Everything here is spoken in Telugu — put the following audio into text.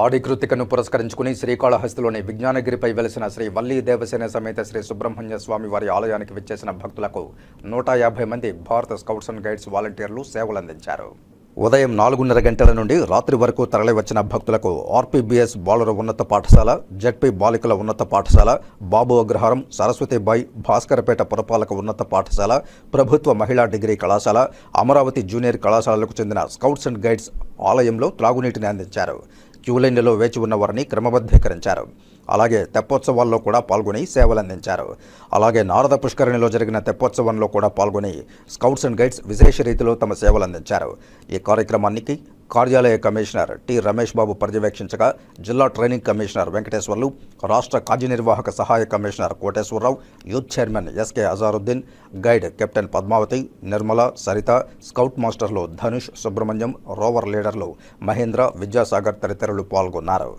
ఆడి కృతికను పురస్కరించుకుని శ్రీకాళహస్తిలోని విజ్ఞానగిరిపై వెలిసిన శ్రీ వల్లీ దేవసేన సమేత శ్రీ సుబ్రహ్మణ్య స్వామి వారి ఆలయానికి విచ్చేసిన భక్తులకు నూట యాభై మంది భారత స్కౌట్స్ అండ్ గైడ్స్ వాలంటీర్లు సేవలందించారు. ఉదయం నాలుగున్నర గంటల నుండి రాత్రి వరకు తరలివచ్చిన భక్తులకు ఆర్పీబీఎస్ బాలుర ఉన్నత పాఠశాల జడ్పీ బాలికల ఉన్నత పాఠశాల బాబు అగ్రహారం సరస్వతిబాయి భాస్కరపేట పురపాలక ఉన్నత పాఠశాల ప్రభుత్వ మహిళా డిగ్రీ కళాశాల అమరావతి జూనియర్ కళాశాలలకు చెందిన స్కౌట్స్ అండ్ గైడ్స్ ఆలయంలో త్రాగునీటిని అందించారు. క్యూలైన్లలో వేచి ఉన్న వారిని క్రమబద్ధీకరించారు. అలాగే తెప్పోత్సవాల్లో కూడా పాల్గొని సేవలందించారు. అలాగే నారద పుష్కరిణిలో జరిగిన తెప్పోత్సవంలో కూడా పాల్గొని స్కౌట్స్ అండ్ గైడ్స్ విశేష రీతిలో తమ సేవలందించారు. ఈ కార్యక్రమానికి కార్యాలయ కమిషనర్ టి రమేష్ బాబు పర్యవేక్షించగా జిల్లా ట్రైనింగ్ కమిషనర్ వెంకటేశ్వర్లు రాష్ట్ర కార్యనిర్వాహక సహాయ commissioner Koteswararao youth chairman SK Azharuddin guide captain Padmavathi Nirmala Saritha scout మాస్టర్లు ధనుష్ సుబ్రహ్మణ్యం రోవర్ లీడర్లు మహేంద్ర విద్యాసాగర్ తదితరులు పాల్గొన్నారు.